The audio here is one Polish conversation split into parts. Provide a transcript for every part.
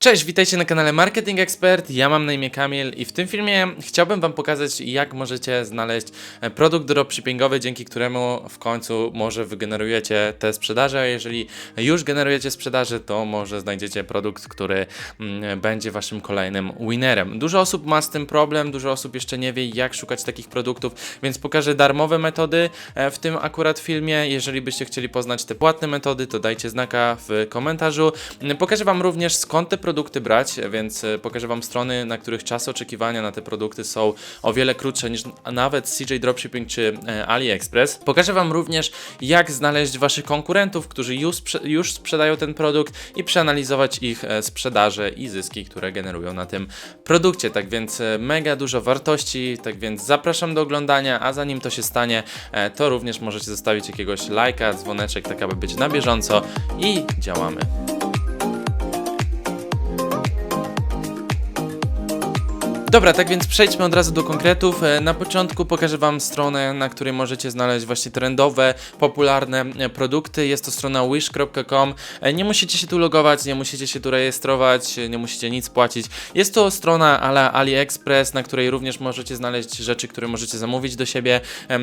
Cześć, witajcie na kanale Marketing Expert. Ja mam na imię Kamil i w tym filmie chciałbym Wam pokazać, jak możecie znaleźć e, produkt dropshippingowy, dzięki któremu w końcu może wygenerujecie te sprzedaże. A jeżeli już generujecie sprzedaże, to może znajdziecie produkt, który mm, będzie Waszym kolejnym winnerem. Dużo osób ma z tym problem, dużo osób jeszcze nie wie, jak szukać takich produktów, więc pokażę darmowe metody e, w tym akurat filmie. Jeżeli byście chcieli poznać te płatne metody, to dajcie znaka w komentarzu. Pokażę Wam również skąd te produkty brać, więc e, pokażę Wam strony, na których czasy oczekiwania na te produkty są o wiele krótsze niż nawet CJ Dropshipping czy e, AliExpress. Pokażę Wam również, jak znaleźć Waszych konkurentów, którzy już, już sprzedają ten produkt i przeanalizować ich e, sprzedaże i zyski, które generują na tym produkcie. Tak więc mega dużo wartości, tak więc zapraszam do oglądania, a zanim to się stanie, to również możecie zostawić jakiegoś lajka, dzwoneczek, tak aby być na bieżąco i działamy. Dobra, tak więc przejdźmy od razu do konkretów. E, Na początku pokażę Wam stronę, na której możecie znaleźć właśnie trendowe, popularne e, produkty. Jest to strona wish.com. E, Nie musicie się tu logować, nie musicie się tu rejestrować, nie musicie nic płacić. Jest to strona ala AliExpress, na której również możecie znaleźć rzeczy, które możecie zamówić do siebie.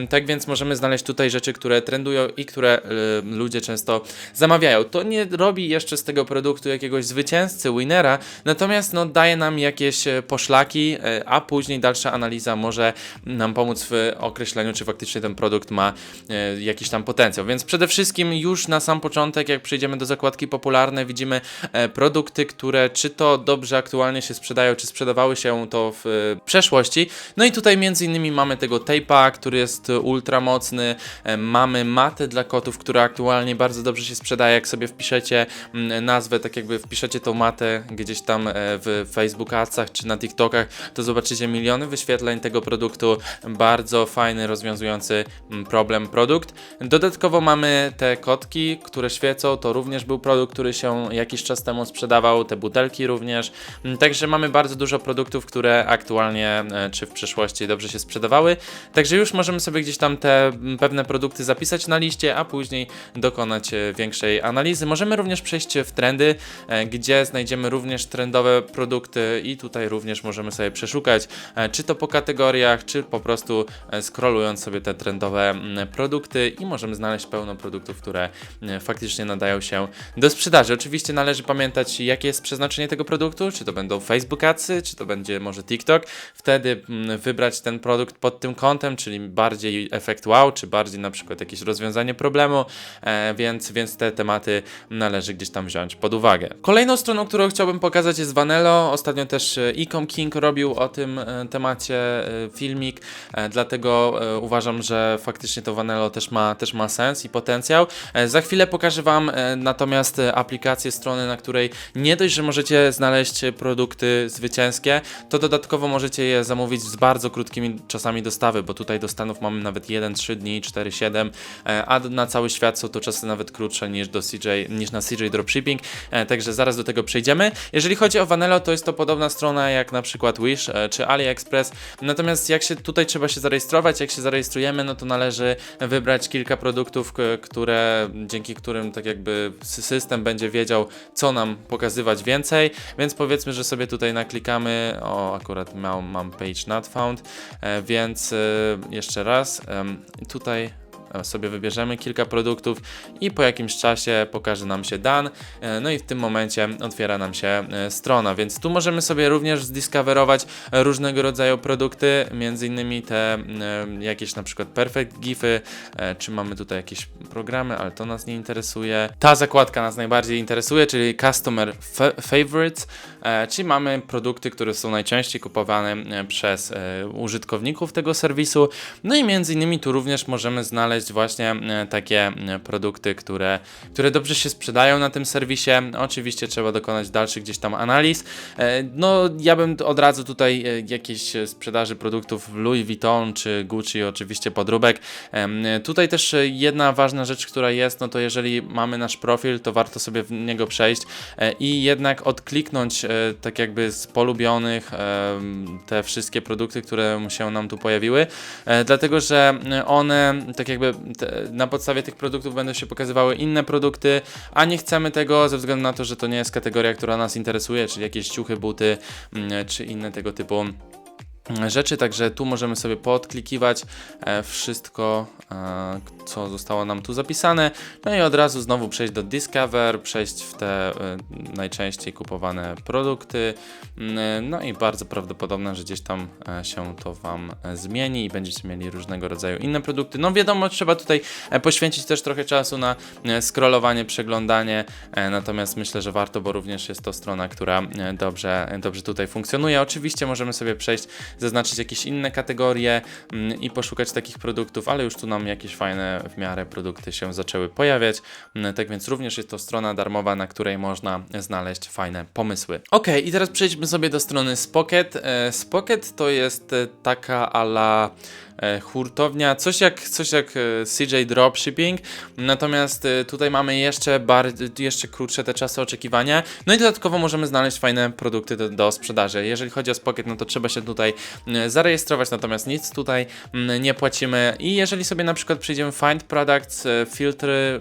Tak więc możemy znaleźć tutaj rzeczy, które trendują i które ludzie często zamawiają. To nie robi jeszcze z tego produktu jakiegoś zwycięzcy, winnera, natomiast no, daje nam jakieś poszlaki, e, a później dalsza analiza może nam pomóc w określeniu, czy faktycznie ten produkt ma e, jakiś tam potencjał. Więc przede wszystkim już na sam początek, jak przejdziemy do zakładki popularne, widzimy e, produkty, które czy to dobrze aktualnie się sprzedają, czy sprzedawały się to w przeszłości. No i tutaj między innymi mamy tego tape'a, który jest ultra mocny, mamy matę dla kotów, która aktualnie bardzo dobrze się sprzedaje, jak sobie wpiszecie mm, nazwę, tak jakby wpiszecie tą matę gdzieś tam w Facebook Adsach czy na TikTokach, to zobaczycie miliony wyświetleń tego produktu. Bardzo fajny, rozwiązujący mm, problem produkt. Dodatkowo mamy te kotki, które świecą. To również był produkt, który się jakiś czas temu sprzedawał. Te butelki również. Mm, Także mamy bardzo dużo produktów, które aktualnie e, czy w przeszłości dobrze się sprzedawały. Także już możemy sobie gdzieś tam te mm, pewne produkty zapisać na liście, a później dokonać e, większej analizy. Możemy również przejść w trendy, e, gdzie znajdziemy również trendowe produkty i tutaj również możemy sobie przeszukać, e, czy to po kategoriach, czy po prostu e, scrollując sobie te trendowe produkty i możemy znaleźć pełno produktów, które faktycznie nadają się do sprzedaży. Oczywiście należy pamiętać, jakie jest przeznaczenie tego produktu, czy to będą Facebook Adsy, czy to będzie może TikTok. Wtedy wybrać ten produkt pod tym kątem, czyli bardziej efekt wow, czy bardziej na przykład jakieś rozwiązanie problemu, e, więc, więc te tematy należy gdzieś tam wziąć pod uwagę. Kolejną stroną, którą chciałbym pokazać jest Vanello. Ostatnio też Ecom King robił o tym e, temacie e, filmik, e, dlatego uważam, że faktycznie to Vanello też ma, też ma sens i potencjał. Za chwilę pokażę Wam natomiast aplikację strony, na której nie dość, że możecie znaleźć produkty zwycięskie, to dodatkowo możecie je zamówić z bardzo krótkimi czasami dostawy, bo tutaj do Stanów mamy nawet 1-3 dni, 4-7, e, a na cały świat są to czasy nawet krótsze niż, do CJ, niż na CJ Dropshipping, także zaraz do tego przejdziemy. Jeżeli chodzi o Vanello, to jest to podobna strona jak na przykład Wish e, czy AliExpress, natomiast jak się tutaj trzeba się zarejestrować, jak się zarejestrujemy, no to należy wybrać kilka produktów, które, dzięki którym tak jakby sy- system będzie wiedział, co nam pokazywać więcej, więc powiedzmy, że sobie tutaj naklikamy, o akurat mam, mam page not found, e, więc e, jeszcze raz, tutaj sobie wybierzemy kilka produktów i po jakimś czasie pokaże nam się dan, e, no i w tym momencie otwiera nam się e, strona, więc tu możemy sobie również zdiscoverować różnego rodzaju produkty, między innymi te e, jakieś na przykład perfect gify, czy mamy tutaj jakieś programy, ale to nas nie interesuje. Ta zakładka nas najbardziej interesuje, czyli customer fa- favorites, czyli mamy produkty, które są najczęściej kupowane e, przez e, użytkowników tego serwisu. No i między innymi tu również możemy znaleźć właśnie e, takie e, produkty, które, które dobrze się sprzedają na tym serwisie. Oczywiście trzeba dokonać dalszych gdzieś tam analiz. E, No, ja bym od razu tutaj e, jakieś e, sprzedaży produktów Louis Vuitton czy Gucci, oczywiście podróbek. Tutaj też e, jedna ważna rzecz, która jest, no to jeżeli mamy nasz profil, to warto sobie w niego przejść e, i jednak odkliknąć e, tak jakby z polubionych em, te wszystkie produkty, które się nam tu pojawiły, e, dlatego że one tak jakby na podstawie tych produktów będą się pokazywały inne produkty, a nie chcemy tego ze względu na to, że to nie jest kategoria, która nas interesuje, czyli jakieś ciuchy, buty mm, czy inne tego typu rzeczy, także tu możemy sobie podklikiwać e, wszystko, e, co zostało nam tu zapisane, no i od razu znowu przejść do Discover, przejść w te e, najczęściej kupowane produkty, Mm, no i bardzo prawdopodobne, że gdzieś tam się to Wam zmieni i będziecie mieli różnego rodzaju inne produkty. No wiadomo, trzeba tutaj poświęcić też trochę czasu na scrollowanie, przeglądanie, natomiast myślę, że warto, bo również jest to strona, która dobrze, dobrze tutaj funkcjonuje. Oczywiście możemy sobie przejść, zaznaczyć jakieś inne kategorie mm, i poszukać takich produktów, ale już tu nam jakieś fajne w miarę produkty się zaczęły pojawiać. Mm, Tak więc również jest to strona darmowa, na której można znaleźć fajne pomysły. Ok, i teraz przejdźmy sobie do strony Spocket. E, Spocket to jest e, taka ala hurtownia, coś jak, coś jak e, CJ Dropshipping, natomiast e, tutaj mamy jeszcze, bar, jeszcze krótsze te czasy oczekiwania, no i dodatkowo możemy znaleźć fajne produkty do, do sprzedaży. Jeżeli chodzi o Spocket, no to trzeba się tutaj zarejestrować, natomiast nic tutaj nie płacimy. I jeżeli sobie na przykład przyjdziemy Find Products, e, filtry,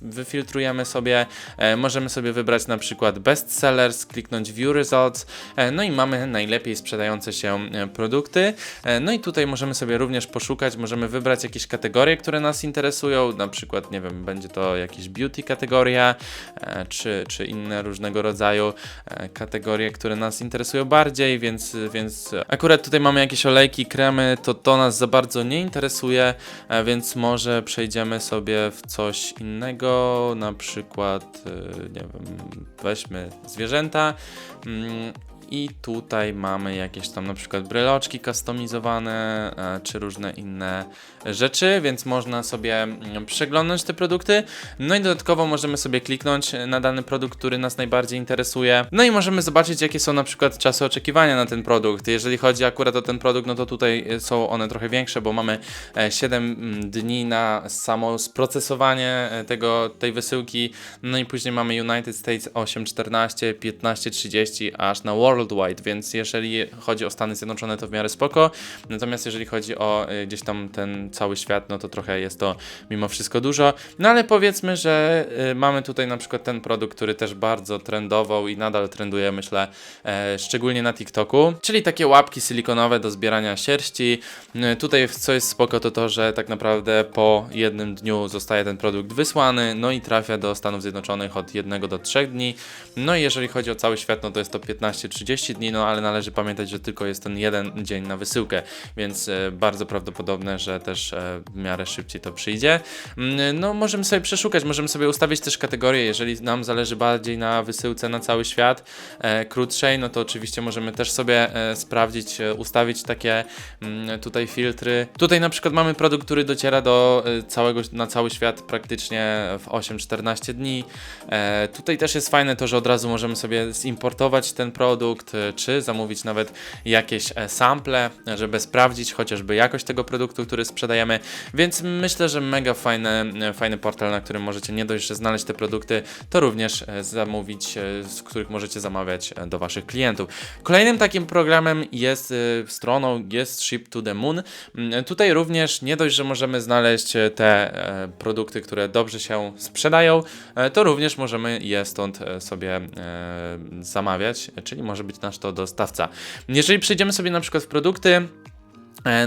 wyfiltrujemy sobie, e, możemy sobie wybrać na przykład Best Sellers, kliknąć View Results, e, no i mamy najlepiej sprzedające się e, produkty, e, no i tutaj możemy sobie również poszukać, możemy wybrać jakieś kategorie, które nas interesują, na przykład, nie wiem, będzie to jakiś beauty kategoria, e, czy, czy inne różnego rodzaju e, kategorie, które nas interesują bardziej, więc, więc akurat tutaj mamy jakieś olejki, kremy, to to nas za bardzo nie interesuje, e, więc może przejdziemy sobie w coś innego, na przykład, nie wiem, weźmy zwierzęta. Mm, i tutaj mamy jakieś tam na przykład breloczki customizowane, e, czy różne inne rzeczy, więc można sobie mm, przeglądnąć te produkty. No i dodatkowo możemy sobie kliknąć na dany produkt, który nas najbardziej interesuje. No i możemy zobaczyć, jakie są na przykład czasy oczekiwania na ten produkt. Jeżeli chodzi akurat o ten produkt, no to tutaj e, są one trochę większe, bo mamy e, 7 dni na samo sprocesowanie tego, tej wysyłki. No i później mamy United States 8.14, 15.30 aż na worldwide, więc jeżeli chodzi o Stany Zjednoczone, to w miarę spoko. Natomiast jeżeli chodzi o y, gdzieś tam ten cały świat, no to trochę jest to mimo wszystko dużo. No ale powiedzmy, że y, mamy tutaj na przykład ten produkt, który też bardzo trendował i nadal trenduje, myślę, e, szczególnie na TikToku, czyli takie łapki silikonowe do zbierania sierści. Y, Tutaj co jest spoko, to to, że tak naprawdę po jednym dniu zostaje ten produkt wysłany, no i trafia do Stanów Zjednoczonych od 1 do 3 dni. No i jeżeli chodzi o cały świat, no to jest to 15-30 dni, no ale należy pamiętać, że tylko jest ten jeden dzień na wysyłkę, więc e, bardzo prawdopodobne, że też e, w miarę szybciej to przyjdzie. Mm, No możemy sobie przeszukać, możemy sobie ustawić też kategorie, jeżeli nam zależy bardziej na wysyłce na cały świat, e, krótszej, no to oczywiście możemy też sobie sprawdzić, ustawić takie mm, tutaj filtry. Tutaj na przykład mamy produkt, który dociera do całego, na cały świat praktycznie w 8-14 dni. Tutaj też jest fajne to, że od razu możemy sobie zimportować ten produkt, e, czy zamówić nawet jakieś e, sample, żeby sprawdzić chociażby jakość tego produktu, który sprzedajemy. Więc myślę, że mega fajny, e, fajny portal, na którym możecie nie dość, że znaleźć te produkty, to również zamówić, z których możecie zamawiać do Waszych klientów. Kolejnym takim programem jest stroną jest Ship to the Moon. Mm, Tutaj również nie dość, że możemy znaleźć te produkty, które dobrze się sprzedają, to również możemy je stąd sobie zamawiać, czyli może być nasz to dostawca. Jeżeli przejdziemy sobie na przykład w produkty,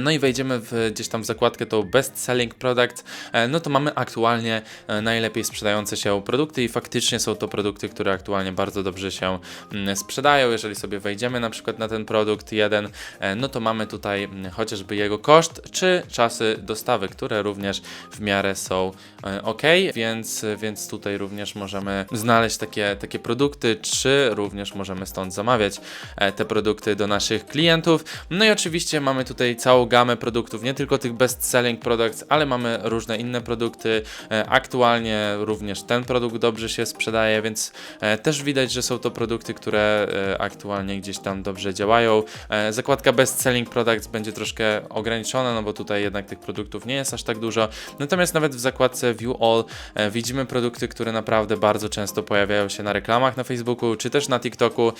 No i wejdziemy w, gdzieś tam w zakładkę tą Best Selling Products, e, no to mamy aktualnie e, najlepiej sprzedające się produkty i faktycznie są to produkty, które aktualnie bardzo dobrze się mm, sprzedają. Jeżeli sobie wejdziemy na przykład na ten produkt jeden, e, no to mamy tutaj mm, chociażby jego koszt czy czasy dostawy, które również w miarę są e, ok, więc, więc tutaj również możemy znaleźć takie, takie produkty, czy również możemy stąd zamawiać e, te produkty do naszych klientów. No i oczywiście mamy tutaj całą gamę produktów, nie tylko tych best-selling products, ale mamy różne inne produkty. E, Aktualnie również ten produkt dobrze się sprzedaje, więc e, też widać, że są to produkty, które e, aktualnie gdzieś tam dobrze działają. Zakładka best-selling products będzie troszkę ograniczona, no bo tutaj jednak tych produktów nie jest aż tak dużo. Natomiast nawet w zakładce View All widzimy produkty, które naprawdę bardzo często pojawiają się na reklamach na Facebooku czy też na TikToku.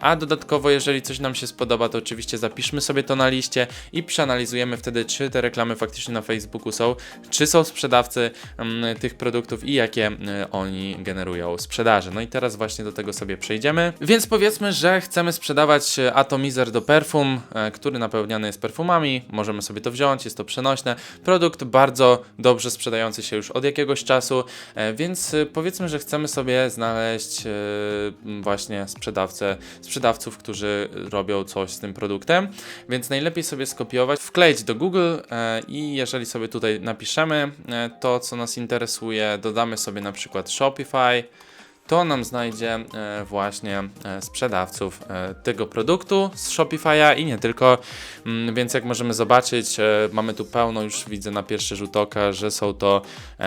A dodatkowo, jeżeli coś nam się spodoba, to oczywiście zapiszmy sobie to na liście i i przeanalizujemy wtedy, czy te reklamy faktycznie na Facebooku są, czy są sprzedawcy mm, tych produktów i jakie y, oni generują sprzedaży. No i teraz właśnie do tego sobie przejdziemy. Więc powiedzmy, że chcemy sprzedawać e, atomizer do perfum, e, który napełniany jest perfumami. Możemy sobie to wziąć, jest to przenośne. Produkt bardzo dobrze sprzedający się już od jakiegoś czasu, e, więc powiedzmy, że chcemy sobie znaleźć właśnie sprzedawcę, sprzedawców, którzy robią coś z tym produktem, więc najlepiej sobie skopiować, wkleić do Google e, i jeżeli sobie tutaj napiszemy e, to, co nas interesuje, dodamy sobie na przykład Shopify, to nam znajdzie e, właśnie e, sprzedawców e, tego produktu z Shopify'a i nie tylko. Mm, Więc jak możemy zobaczyć, mamy tu pełno, już widzę na pierwszy rzut oka, że są to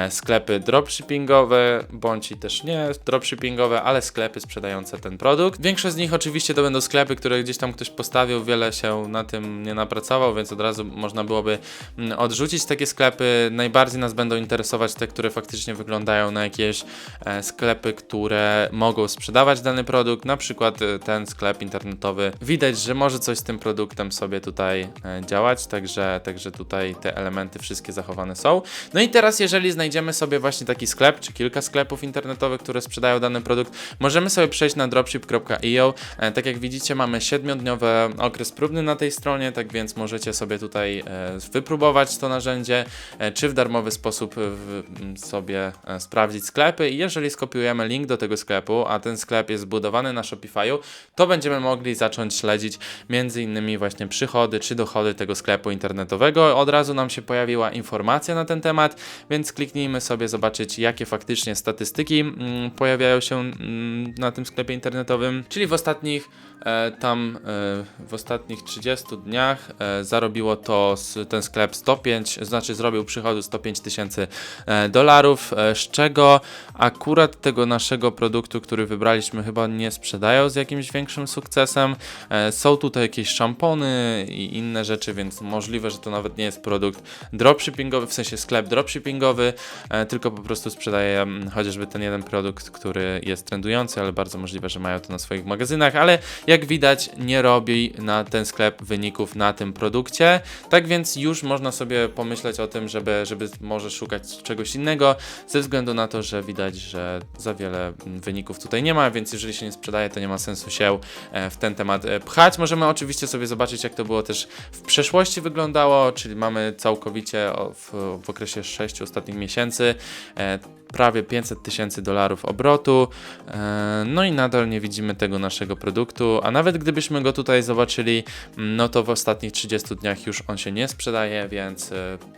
sklepy dropshippingowe, bądź i też nie dropshippingowe, ale sklepy sprzedające ten produkt. Większość z nich oczywiście to będą sklepy, które gdzieś tam ktoś postawił, wiele się na tym nie napracował, więc od razu można byłoby mm, odrzucić takie sklepy. Najbardziej nas będą interesować te, które faktycznie wyglądają na jakieś sklepy, które mogą sprzedawać dany produkt, na przykład e, ten sklep internetowy. Widać, że może coś z tym produktem sobie tutaj e, działać, także, także tutaj te elementy wszystkie zachowane są. No i teraz, jeżeli znajdziemy sobie właśnie taki sklep, czy kilka sklepów internetowych, które sprzedają dany produkt, możemy sobie przejść na dropship.io. E, Tak jak widzicie, mamy 7-dniowy okres próbny na tej stronie, tak więc możecie sobie tutaj e, wypróbować to narzędzie, czy w darmowy sposób sobie sprawdzić sklepy i jeżeli skopiujemy link do tego sklepu, a ten sklep jest zbudowany na Shopify'u, to będziemy mogli zacząć śledzić między innymi właśnie przychody czy dochody tego sklepu internetowego. Od razu nam się pojawiła informacja na ten temat, więc kliknijmy sobie zobaczyć jakie faktycznie statystyki mm, pojawiają się mm, na tym sklepie internetowym, czyli w ostatnich e, tam e, w ostatnich 30 dniach e, zarobiło to ten sklep 105, znaczy zrobił przychodu 105 tysięcy dolarów, z czego akurat tego naszego produktu, który wybraliśmy, chyba nie sprzedają z jakimś większym sukcesem. E, Są tutaj jakieś szampony i inne rzeczy, więc możliwe, że to nawet nie jest produkt dropshippingowy, w sensie sklep dropshippingowy, e, tylko po prostu sprzedaje mm, chociażby ten jeden produkt, który jest trendujący, ale bardzo możliwe, że mają to na swoich magazynach, ale jak widać nie robi na ten sklep wyników na tym produkcie, tak więc już można sobie pomyśleć o tym, żeby, żeby może szukać czegoś innego, ze względu na to, że widać, że za wiele wyników tutaj nie ma, więc jeżeli się nie sprzedaje, to nie ma sensu się e, w ten temat e, pchać. Możemy oczywiście sobie zobaczyć, jak to było też w przeszłości wyglądało, czyli mamy całkowicie w, w okresie 6 ostatnich miesięcy e, prawie 500 tysięcy dolarów obrotu, no i nadal nie widzimy tego naszego produktu, a nawet gdybyśmy go tutaj zobaczyli, mm, no to w ostatnich 30 dniach już on się nie sprzedaje, więc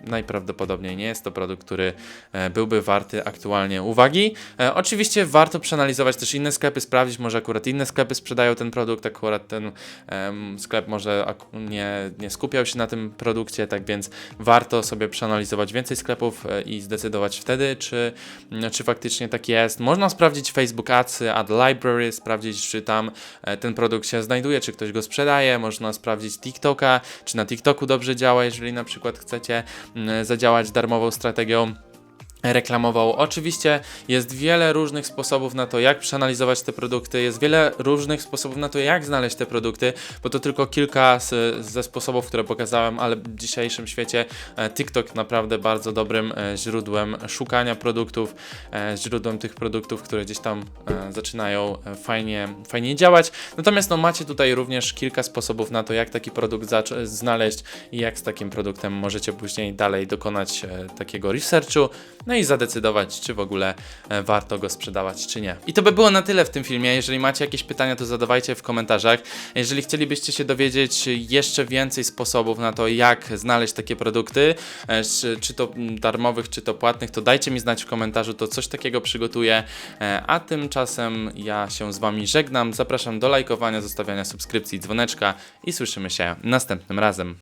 najprawdopodobniej nie jest to produkt, który byłby warty aktualnie uwagi. Oczywiście warto przeanalizować też inne sklepy, sprawdzić, może akurat inne sklepy sprzedają ten produkt, akurat ten em, sklep może nie, nie skupiał się na tym produkcie, tak więc warto sobie przeanalizować więcej sklepów e, i zdecydować wtedy, czy, m, czy faktycznie tak jest. Można sprawdzić Facebook Ads, Ad Library, sprawdzić, czy tam e, ten produkt się znajduje, czy ktoś go sprzedaje. Można sprawdzić TikToka, czy na TikToku dobrze działa, jeżeli na przykład chcecie zadziałać darmową strategią reklamował. Oczywiście jest wiele różnych sposobów na to, jak przeanalizować te produkty, jest wiele różnych sposobów na to, jak znaleźć te produkty, bo to tylko kilka z, ze sposobów, które pokazałem, ale w dzisiejszym świecie e, TikTok naprawdę bardzo dobrym e, źródłem szukania produktów, e, źródłem tych produktów, które gdzieś tam zaczynają fajnie, fajnie działać. Natomiast no, macie tutaj również kilka sposobów na to, jak taki produkt znaleźć i jak z takim produktem możecie później dalej dokonać takiego researchu, no i zadecydować, czy w ogóle e, warto go sprzedawać, czy nie. I to by było na tyle w tym filmie. Jeżeli macie jakieś pytania, to zadawajcie w komentarzach. Jeżeli chcielibyście się dowiedzieć jeszcze więcej sposobów na to, jak znaleźć takie produkty, e, czy, czy to darmowych, czy to płatnych, to dajcie mi znać w komentarzu, to coś takiego przygotuję. E, A tymczasem ja się z Wami żegnam. Zapraszam do lajkowania, zostawiania subskrypcji, dzwoneczka i słyszymy się następnym razem.